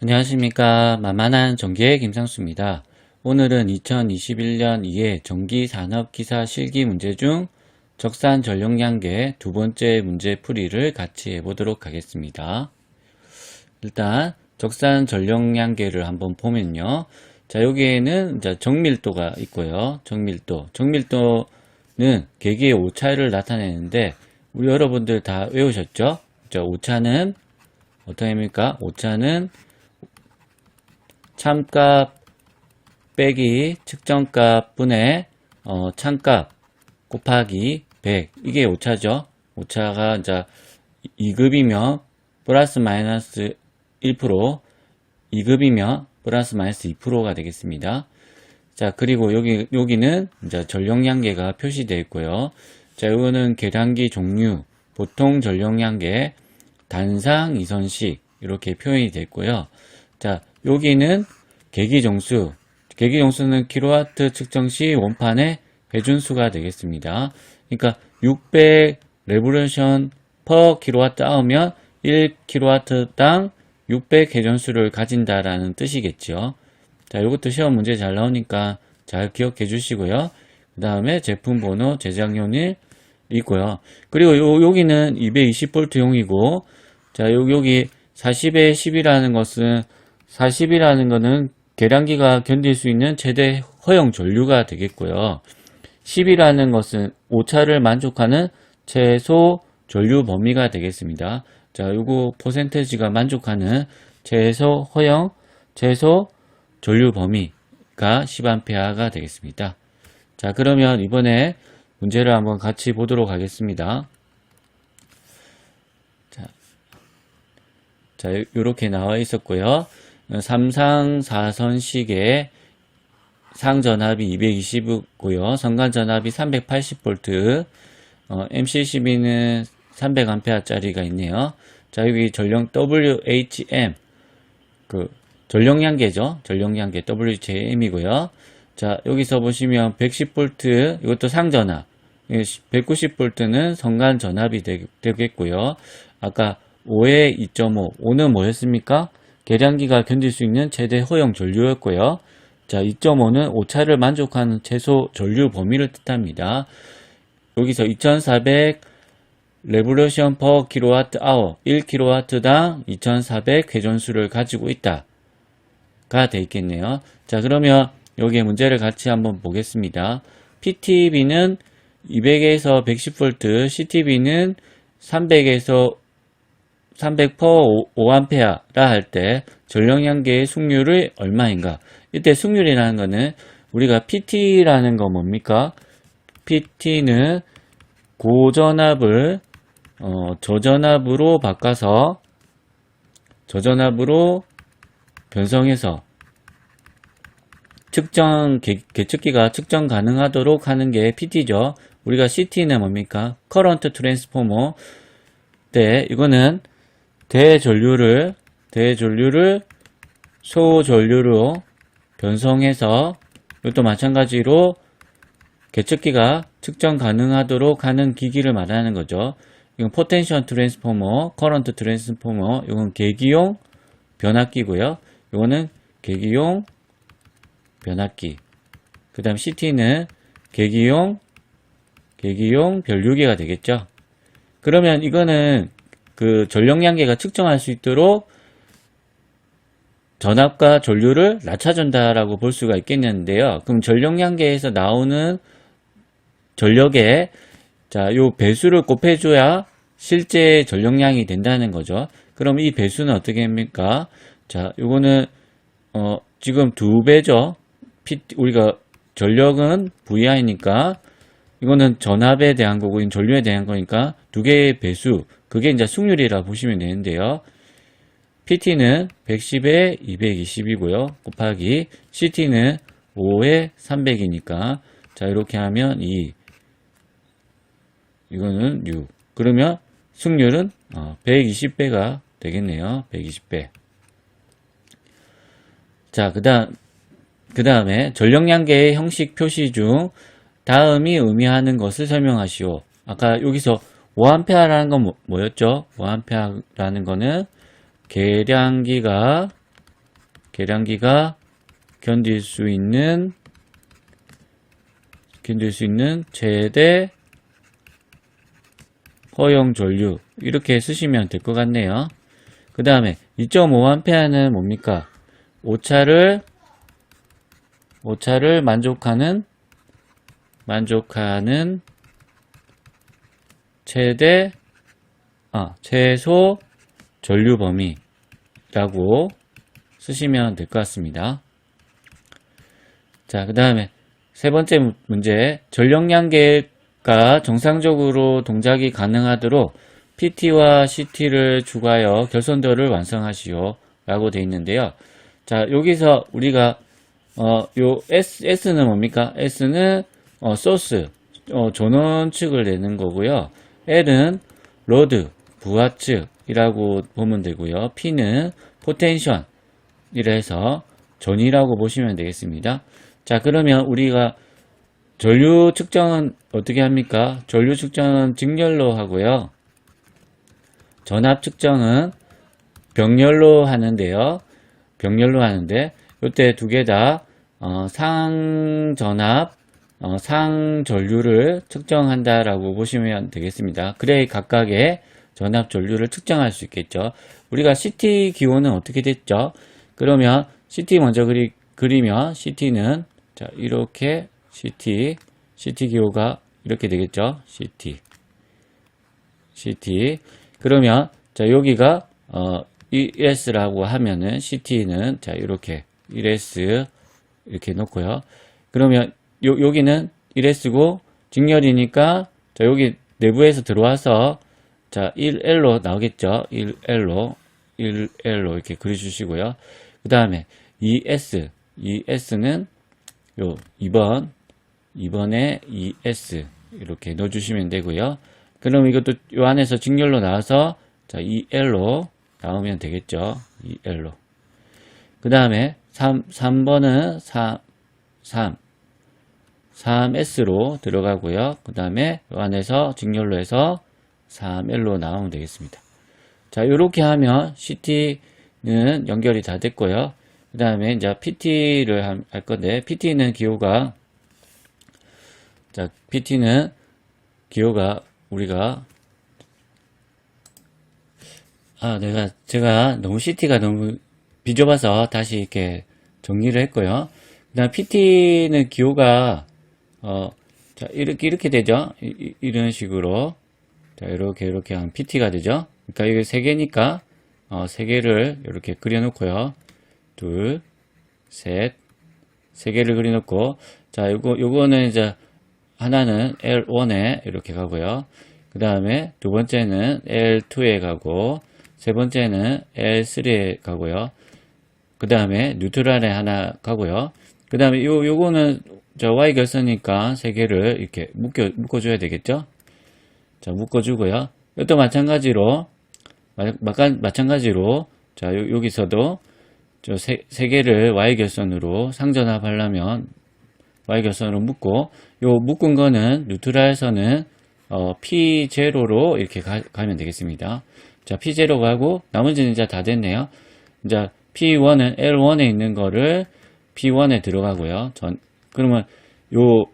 안녕하십니까. 만만한 전기의 김상수입니다. 오늘은 2021년 2회 전기산업기사 실기 문제 중 적산 전력량계 두 번째 문제 풀이를 같이 해보도록 하겠습니다. 일단 적산 전력량계를 한번 보면요. 자, 여기에는 정밀도가 있고요. 정밀도. 정밀도는 계기의 오차를 나타내는데 우리 여러분들 다 외우셨죠? 자, 오차는 어떻게 합니까? 오차는 참값 빼기 측정값 분의 어, 참값 곱하기 100 이게 오차죠. 오차가 이제 2급이면 플러스 마이너스 1% 2급이면 플러스 마이너스 2%가 되겠습니다. 자, 그리고 여기, 여기는 이제 전력량계가 표시되어 있고요. 자, 이거는 계량기 종류, 보통 전력량계, 단상 이선식, 이렇게 표현이 있고요. 자, 여기는 계기정수, 계기정수는 킬로와트 측정 시 원판의 배준수가 되겠습니다. 그러니까 600 레볼루션 퍼 킬로와트 아우면 1 킬로와트당 600 회전수를 가진다라는 뜻이겠죠. 자, 이것도 시험 문제 잘 나오니까 잘 기억해 주시고요. 그 다음에 제품 번호, 제작용일 있고요. 그리고 요, 여기는 220V용이고, 자, 요, 여기 40에 10이라는 것은 40이라는 것은 계량기가 견딜 수 있는 최대 허용 전류가 되겠고요. 10이라는 것은 오차를 만족하는 최소 전류 범위가 되겠습니다. 자, 요거 퍼센테지가 만족하는 최소 허용, 최소 전류 범위가 10A가 되겠습니다. 자, 그러면 이번에 문제를 한번 같이 보도록 하겠습니다. 자, 자, 요렇게 나와 있었고요. 3상 4선식의 상전압이 220이고요. 선간전압이 380V, 어, MC12는 300A짜리가 있네요. 자, 여기 전력 WHM, 그, 전력량계죠. 전력량계 WHM이고요. 자, 여기서 보시면 110V, 이것도 상전압. 190V는 선간 전압이 되겠고요. 아까 5에 2.5, 5는 뭐였습니까? 계량기가 견딜 수 있는 최대 허용 전류였고요. 자, 2.5는 오차를 만족하는 최소 전류 범위를 뜻합니다. 여기서 2400 레볼루션 퍼 킬로와트 아워 1킬로와트당 2400 회전수를 가지고 있다. 가 돼 있겠네요. 자, 그러면 여기에 문제를 같이 한번 보겠습니다. PTB는 200에서 110V, CTB는 300에서 300% 5A라 할 때 전력량계의 숙률이 얼마인가? 이때 숙률이라는 거는 우리가 PT라는 거 뭡니까? PT는 고전압을 어, 저전압으로 바꿔서 저전압으로 변성해서 측정 개, 계측기가 측정 가능하도록 하는 게 PT죠. 우리가 CT는 뭡니까? 커런트 트랜스포머 때 이거는 대전류를 대전류를 소전류로 변성해서 이것도 마찬가지로 계측기가 측정 가능하도록 하는 기기를 말하는 거죠. 이건 포텐션 트랜스포머, 커런트 트랜스포머, 이건 계기용 변압기고요. 이거는 계기용 변압기. 그 다음 CT는 계기용 계기용 변류기가 되겠죠. 그러면 이거는 그 전력량계가 측정할 수 있도록 전압과 전류를 낮춰준다라고 볼 수가 있겠는데요. 그럼 전력량계에서 나오는 전력에 자, 요 배수를 곱해줘야 실제 전력량이 된다는 거죠. 그럼 이 배수는 어떻게 합니까? 자, 요거는 어, 지금 두 배죠. P, 우리가 전력은 VI니까 이거는 전압에 대한 거고 이 전류에 대한 거니까 두 개의 배수 그게 이제 승률이라 보시면 되는데요. PT는 110에 220이고요. 곱하기 CT는 5에 300이니까 자 이렇게 하면 2 이거는 6 그러면 승률은 120배가 되겠네요. 120배 자 그 다음 그 다음에 전력량계의 형식 표시 중 다음이 의미하는 것을 설명하시오. 아까 여기서 5A라는 건 뭐, 였죠 5A라는 거는 계량기가 계량기가 견딜 수 있는 견딜 수 있는 최대 허용 전류 이렇게 쓰시면 될 것 같네요. 그 다음에 2.5A는 뭡니까? 오차를 오차를 만족하는 만족하는 최대 아 최소 전류 범위라고 쓰시면 될 것 같습니다. 자, 그 다음에 세 번째 무- 문제 전력량계가 정상적으로 동작이 가능하도록 PT와 CT를 추가하여 결선도를 완성하시오 라고 되어 있는데요. 자, 여기서 우리가 어, 요 S, S는 뭡니까? S는 어, 소스, 어, 전원 측을 내는 거고요. L은 로드, 부하측이라고 보면 되고요. P는 포텐션, 이래서 전이라고 보시면 되겠습니다. 자, 그러면 우리가 전류 측정은 어떻게 합니까? 전류 측정은 직렬로 하고요. 전압 측정은 병렬로 하는데요. 병렬로 하는데 이때 두 개다 어, 상전압, 어, 상전류를 측정한다라고 보시면 되겠습니다. 그래 각각의 전압 전류를 측정할 수 있겠죠. 우리가 CT 기호는 어떻게 됐죠? 그러면 CT 먼저 그리, 그리면 CT는 자 이렇게 CT CT 기호가 이렇게 되겠죠. CT CT 그러면 자 여기가 어 1S라고 하면은 CT는 자 이렇게 1S 이렇게 놓고요. 그러면 요 여기는 1S고 직렬이니까 자 여기 내부에서 들어와서 자 1L로 나오겠죠. 1L로 1L로 이렇게 그려 주시고요. 그 다음에 2S 2S는 요 2번 2번에 2S 이렇게 넣어 주시면 되고요. 그럼 이것도 요 안에서 직렬로 나와서 자 2L로 나오면 되겠죠. 2L로. 그 다음에 3, 3번은 3, 3, 3S로 들어가고요. 그 다음에 요 안에서 직렬로 해서 3L로 나오면 되겠습니다. 자, 이렇게 하면 CT는 연결이 다 됐고요. 그 다음에 이제 PT를 할 건데, PT는 기호가, 자, PT는 기호가 우리가, 아, 내가, 제가 너무 CT가 너무 비좁아서 다시 이렇게 정리를 했고요. 그 다음 PT는 기호가, 어, 자, 이렇게, 이렇게 되죠. 이, 이- 이런 식으로. 자, 이렇게, 이렇게 하면 PT가 되죠. 그러니까 이게 세 개니까, 어, 세 개를 이렇게 그려놓고요. 둘, 셋, 세 개를 그려놓고, 자, 요거, 요거는 이제, 하나는 L1에 이렇게 가고요. 그 다음에 두 번째는 L2에 가고, 세 번째는 L3에 가고요. 그 다음에 뉴트럴에 하나 가고요. 그 다음에 요, 요거는 저 Y 결선이니까 세 개를 이렇게 묶여, 묶어줘야 되겠죠? 자, 묶어주고요. 이것도 마찬가지로, 마, 마찬- 마찬가지로, 자, 요, 여기서도 저 세, 세 개를 Y 결선으로 상전압하려면 Y 결선으로 묶고, 요 묶은 거는 뉴트럴에서는 어, P0로 이렇게 가, 면 되겠습니다. 자, P0 가고, 나머지는 이제 다 됐네요. 이제 P1은 L1에 있는 거를 P1에 들어가고요. 전, 그러면 요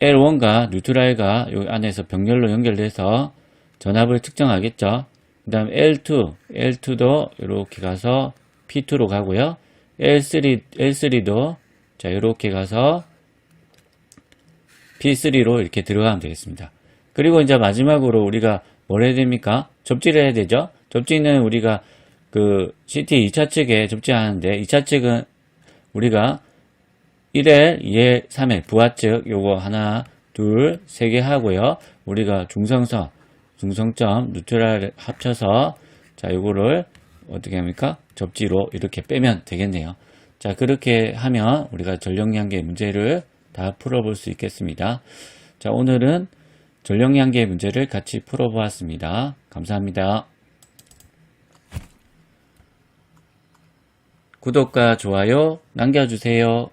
L1과 뉴트럴과 요 안에서 병렬로 연결돼서 전압을 측정하겠죠. 그 다음 L2, L2도 이렇게 가서 P2로 가고요. L3, L3도 자, 이렇게 가서 P3로 이렇게 들어가면 되겠습니다. 그리고 이제 마지막으로 우리가 뭘 해야 됩니까? 접지를 해야 되죠? 접지는 우리가 그 CT 2차 측에 접지하는데 2차 측은 우리가 1L, 2L, 3L 부하측 요거 하나, 둘, 세 개 하고요. 우리가 중성선, 중성점, 뉴트럴 합쳐서 자 요거를 어떻게 합니까? 접지로 이렇게 빼면 되겠네요. 자 그렇게 하면 우리가 전력량계 문제를 다 풀어볼 수 있겠습니다. 자 오늘은 전력량계 문제를 같이 풀어보았습니다. 감사합니다. 구독과 좋아요 남겨주세요.